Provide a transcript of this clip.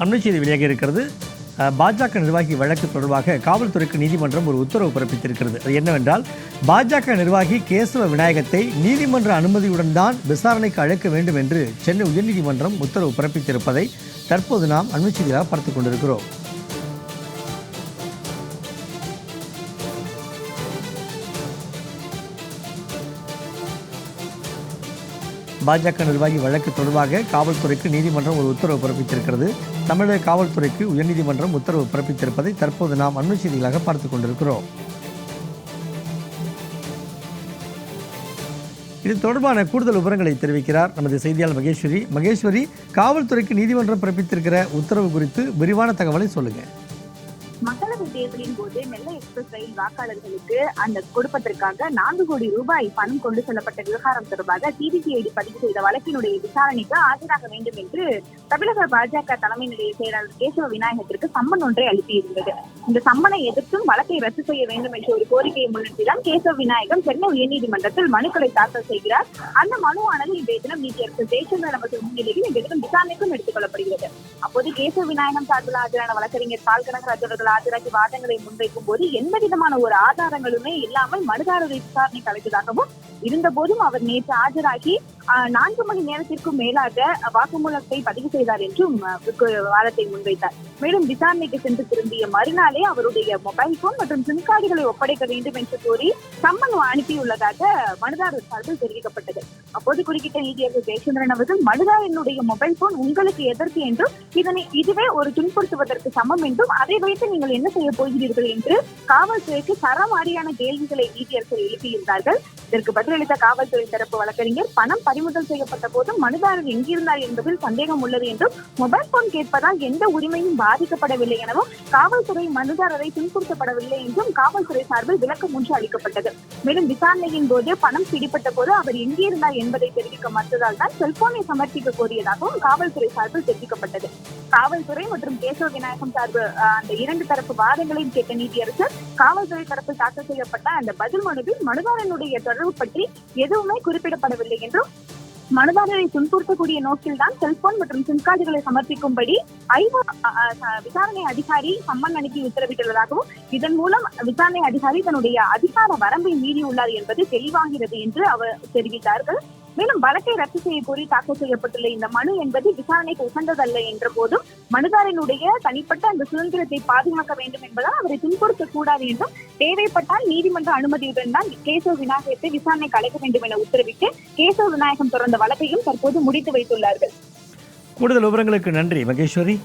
அண்மை செய்தி வெளியாக இருக்கிறது. பாஜக நிர்வாகி வழக்கு தொடர்பாக காவல்துறைக்கு நீதிமன்றம் ஒரு உத்தரவு பிறப்பித்திருக்கிறது. அது என்னவென்றால் பாஜக நிர்வாகி கேசவ விநாயகத்தை நீதிமன்ற அனுமதியுடன் தான் விசாரணைக்கு அழைக்க வேண்டும் என்று சென்னை உயர்நீதிமன்றம் உத்தரவு பிறப்பித்திருப்பதை தற்போது நாம் அண்மை செய்தியாக பார்த்துக் கொண்டிருக்கிறோம். பாஜக நிர்வாகி வழக்கு தொடர்பாக காவல்துறைக்கு நீதிமன்றம் ஒரு உத்தரவு பிறப்பித்திருக்கிறது. தமிழக காவல்துறைக்கு உயர்நீதிமன்றம் உத்தரவு பிறப்பித்திருப்பதை தற்போது நாம் அண்மை செய்திகளாக பார்த்துக் கொண்டிருக்கிறோம். இது தொடர்பான கூடுதல் விவரங்களை தெரிவிக்கிறார் நமது செய்தியாளர் மகேஸ்வரி. மகேஸ்வரி காவல்துறைக்கு நீதிமன்றம் பிறப்பித்திருக்கிற உத்தரவு குறித்து விரிவான தகவலை சொல்லுங்கள் தேர்தலின் போது நெல்லை எக்ஸ்பிரஸ் ரயில் வாக்காளர்களுக்கு அந்த கொடுப்பதற்காக நான்கு கோடி ரூபாய் பணம் கொண்டு செல்லப்பட்ட விவகாரம் தொடர்பாக சிபிசிஐடி பதிவு செய்த வழக்கினுடைய விசாரணைக்கு ஆஜராக வேண்டும் என்று தமிழக பாஜக தலைமை நிலைய செயலாளர் கேசவ விநாயகத்திற்கு சம்மன் ஒன்றை அளித்திருந்தது. இந்த சம்மனை எதிர்த்தும் வழக்கை ரத்து செய்ய வேண்டும் என்ற ஒரு கோரிக்கையை முன்னிட்டுதான் கேசவ விநாயகம் சென்னை உயர்நீதிமன்றத்தில் மனுக்களை தாக்கல் செய்கிறார். அந்த மனுவானது இன்றைய தினம் நீதியரசர் ஜெயச்சந்திரன் அவர்கள் முன்னிலையில் இன்றைய தினம் விசாரணைக்கும் எடுத்துக் கொள்ளப்படுகிறது. அப்போது கேசவ விநாயகம் சார்பில் ஆஜரான வழக்கறிஞர் பால் கனகராஜ் அவர்கள் ஆஜராகி வாதங்களை முன்வைக்கும் போது எந்த விதமான ஒரு ஆதாரங்களுமே இல்லாமல் மனுதாரரை விசாரணைக்கு அழைத்ததாகவும் இருந்த போதும் அவர் நேற்று ஆஜராகி நான்கு மணி நேரத்திற்கும் மேலாக வாக்குமூலத்தை பதிவு செய்தார் என்றும் வாதத்தை முன்வைத்தார். மேலும் விசாரணைக்கு சென்று திரும்பிய மறுநாளே அவருடைய மொபைல் போன் மற்றும் சிம் கார்டுகளை ஒப்படைக்க வேண்டும் என்று கோரி சம்மன் அனுப்பியுள்ளதாக மனுதாரர் சார்பில் தெரிவிக்கப்பட்டது. அப்போது குறுக்கிட்ட நீதியரசர் ஜெயச்சந்திரன் அவர்கள் மனுதாரனுடைய மொபைல் போன் உங்களுக்கு எதற்கு என்றும் இதனை இதுவே ஒரு துன்புறுத்துவதற்கு சமம் என்றும் அதை வைத்து நீங்கள் என்ன செய்ய போகிறீர்கள்? என்று காவல்துறைக்கு சரமாரியான கேள்விகளை நீதியரசர் எழுப்பியிருந்தார்கள். இதற்கு பதிலளித்த காவல்துறை தரப்பு வழக்கறிஞர் பணம் பறிமுதல் செய்யப்பட்ட போது மனுதாரர் எங்கிருந்தார் என்பதில் சந்தேகம் உள்ளது என்றும் மொபைல் போன் கேட்பதால் எந்த உரிமையும் பாதிக்கப்படவில்லை எனவும் காவல்துறை மனுதாரரை துன்புறுத்தப்படவில்லை என்றும் காவல்துறை சார்பில் விளக்கம் ஒன்று அளிக்கப்பட்டது. மேலும் விசாரணையின் போது பணம் பிடிப்பட்ட போது அவர் எங்கிருந்தார் என்பதை தெரிவிக்க மறுத்ததால் தான் செல்போனை சமர்ப்பிக்க கோரியதாகவும் காவல்துறை சார்பில் தெரிவிக்கப்பட்டது. காவல்துறை மற்றும் கேசவ விநாயகம் சார்பு அந்த இரண்டு தரப்பு வாதங்களையும் கேட்ட நீதியரசர் காவல்துறை தரப்பில் தாக்கல் செய்யப்பட்ட அந்த பதில் மனுவில் மனுதாரனுடைய தொடர்பு பற்றி எதுவுமே குறிப்பிடப்படவில்லை என்றும் மனுதாரரை துன்புறுத்தக்கூடிய நோக்கில்தான் செல்போன் மற்றும் சிம் கார்டுகளை சமர்ப்பிக்கும்படி ஐவா அஹ், விசாரணை அதிகாரி சம்மன் அனுப்பி உத்தரவிட்டுள்ளதாகவும் இதன் மூலம் விசாரணை அதிகாரி தன்னுடைய அதிகார வரம்பை மீறியுள்ளார் என்பது தெளிவாகிறது என்று அவர் தெரிவித்தார்கள். மேலும் வழக்கை ரத்து செய்ய கோரி தாக்கல் செய்யப்பட்டுள்ள இந்த மனு என்பது விசாரணைக்கு உகந்ததல்ல என்ற போதும் மனுதாரனுடைய தனிப்பட்ட அந்த சுதந்திரத்தை பாதுகாக்க வேண்டும் என்பதால் அவரை துன்புறுத்தக் கூடாது என்றும் தேவைப்பட்டால் நீதிமன்ற அனுமதியுடன் தான் கேசவ விநாயகத்தை விசாரணைக்கு அழைக்க வேண்டும் என உத்தரவிட்டு கேசவ விநாயகம் தொடர்ந்த வழக்கையும் தற்போது முடித்து வைத்துள்ளார்கள். கூடுதல் விவரங்களுக்கு நன்றி மகேஸ்வரி.